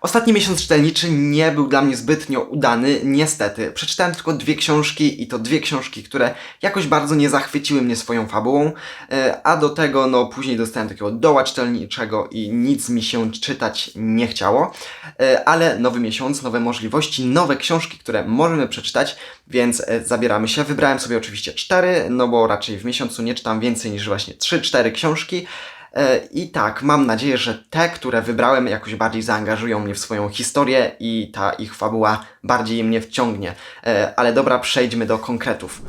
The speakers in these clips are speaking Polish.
Ostatni miesiąc czytelniczy nie był dla mnie zbytnio udany, niestety. Przeczytałem tylko dwie książki i to dwie książki, które jakoś bardzo nie zachwyciły mnie swoją fabułą, e, a do tego no później dostałem takiego doła czytelniczego i nic mi się czytać nie chciało. E, Ale nowy miesiąc, nowe możliwości, nowe książki, które możemy przeczytać, więc e, zabieramy się. Wybrałem sobie oczywiście cztery, no bo raczej w miesiącu nie czytam więcej niż właśnie trzy, cztery książki. E, I tak, mam nadzieję, że te, które wybrałem, jakoś bardziej zaangażują mnie w swoją historię i ta ich fabuła bardziej mnie wciągnie. E, Ale dobra, przejdźmy do konkretów.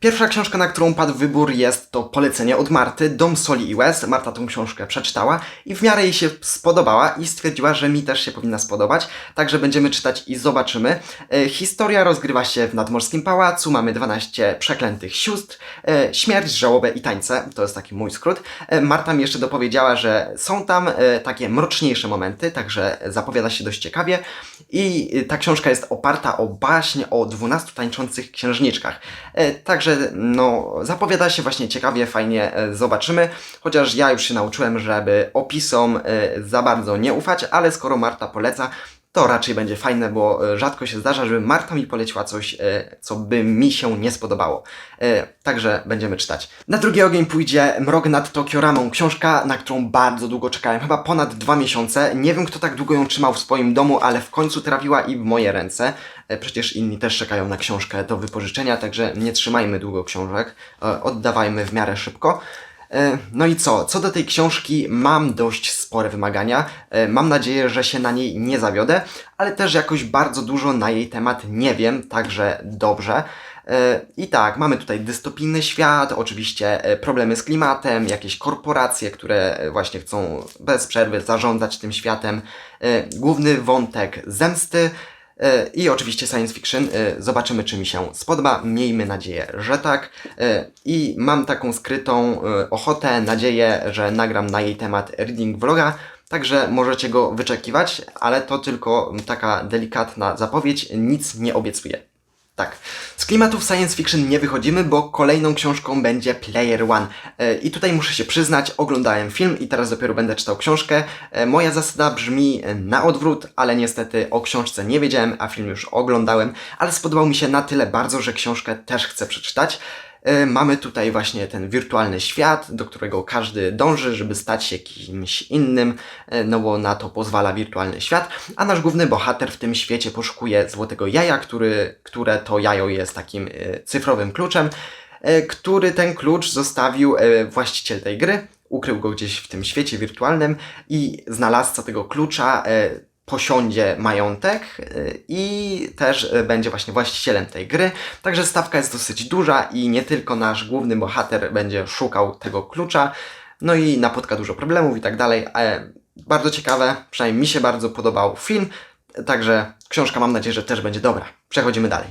Pierwsza książka, na którą padł wybór, jest to polecenie od Marty, Dom Soli i Łez. Marta tą książkę przeczytała i w miarę jej się spodobała i stwierdziła, że mi też się powinna spodobać. Także będziemy czytać i zobaczymy. E, Historia rozgrywa się w nadmorskim pałacu, mamy 12 przeklętych sióstr, śmierć, żałobę i tańce. To jest taki mój skrót. Marta mi jeszcze dopowiedziała, że są tam e, takie mroczniejsze momenty, także zapowiada się dość ciekawie. I e, ta książka jest oparta o baśnie o 12 tańczących księżniczkach. E, Także no, zapowiada się właśnie ciekawie, fajnie zobaczymy. Chociaż ja już się nauczyłem, żeby opisom za bardzo nie ufać, ale skoro Marta poleca, to raczej będzie fajne, bo e, rzadko się zdarza, żeby Marta mi poleciła coś, e, co by mi się nie spodobało. E, Także będziemy czytać. Na drugi ogień pójdzie Mrok nad Tokioramą, książka, na którą bardzo długo czekałem, chyba ponad dwa miesiące. Nie wiem, kto tak długo ją trzymał w swoim domu, ale w końcu trafiła i w moje ręce. Przecież inni też czekają na książkę do wypożyczenia, także nie trzymajmy długo książek, oddawajmy w miarę szybko. E, No i co? Co do tej książki, mam dość spore wymagania. E, Mam nadzieję, że się na niej nie zawiodę, ale też jakoś bardzo dużo na jej temat nie wiem, także dobrze. E, I tak, mamy tutaj dystopijny świat, oczywiście problemy z klimatem, jakieś korporacje, które właśnie chcą bez przerwy zarządzać tym światem, główny wątek zemsty, I oczywiście science fiction. E, Zobaczymy, czy mi się spodoba. Miejmy nadzieję, że tak. E, I mam taką skrytą e, ochotę, nadzieję, że nagram na jej temat reading vloga. Także możecie go wyczekiwać, ale to tylko taka delikatna zapowiedź, nic nie obiecuję. Tak. Z klimatów science fiction nie wychodzimy, bo kolejną książką będzie Player One. E, I tutaj muszę się przyznać, oglądałem film i teraz dopiero będę czytał książkę. E, Moja zasada brzmi e, na odwrót, ale niestety o książce nie wiedziałem, a film już oglądałem, ale spodobał mi się na tyle bardzo, że książkę też chcę przeczytać. E, Mamy tutaj właśnie ten wirtualny świat, do którego każdy dąży, żeby stać się kimś innym, e, no bo na to pozwala wirtualny świat, a nasz główny bohater w tym świecie poszukuje złotego jaja, który, które to jajo jest takim e, cyfrowym kluczem, który ten klucz zostawił właściciel tej gry, ukrył go gdzieś w tym świecie wirtualnym i znalazca tego klucza posiądzie majątek y, i też y, będzie właśnie właścicielem tej gry. Także stawka jest dosyć duża i nie tylko nasz główny bohater będzie szukał tego klucza, no i napotka dużo problemów i tak dalej. ale Bardzo ciekawe, przynajmniej mi się bardzo podobał film, także książka mam nadzieję, że też będzie dobra. Przechodzimy dalej.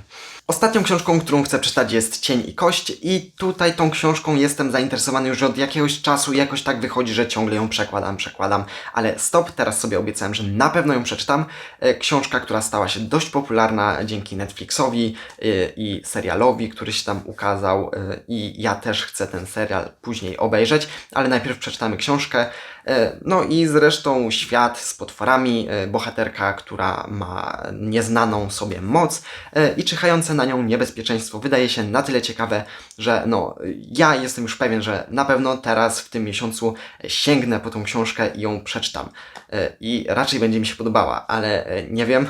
Ostatnią książką, którą chcę przeczytać jest Cień i Kość i tutaj tą książką jestem zainteresowany już od jakiegoś czasu, jakoś tak wychodzi, że ciągle ją przekładam, przekładam, ale stop, teraz sobie obiecałem, że na pewno ją przeczytam. E, Książka, która stała się dość popularna dzięki Netflixowi e, i serialowi, który się tam ukazał e, i ja też chcę ten serial później obejrzeć, ale najpierw przeczytamy książkę. No i zresztą świat z potworami, bohaterka, która ma nieznaną sobie moc e, i czyhające na nią niebezpieczeństwo wydaje się na tyle ciekawe, że no ja jestem już pewien, że na pewno teraz w tym miesiącu sięgnę po tą książkę i ją przeczytam. E, I raczej będzie mi się podobała, ale e, nie wiem,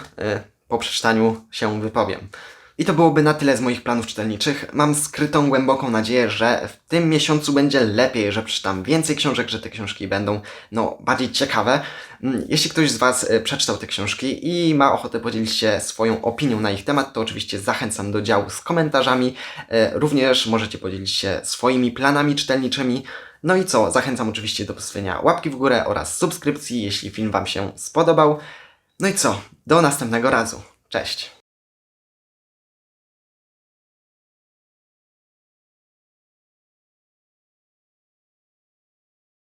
po przeczytaniu się wypowiem. I to byłoby na tyle z moich planów czytelniczych. Mam skrytą, głęboką nadzieję, że w tym miesiącu będzie lepiej, że przeczytam więcej książek, że te książki będą no, bardziej ciekawe. Mm, Jeśli ktoś z Was e, przeczytał te książki i ma ochotę podzielić się swoją opinią na ich temat, to oczywiście zachęcam do działu z komentarzami. E, Również możecie podzielić się swoimi planami czytelniczymi. No i co? Zachęcam oczywiście do postawienia łapki w górę oraz subskrypcji, jeśli film Wam się spodobał. No i co? Do następnego razu. Cześć!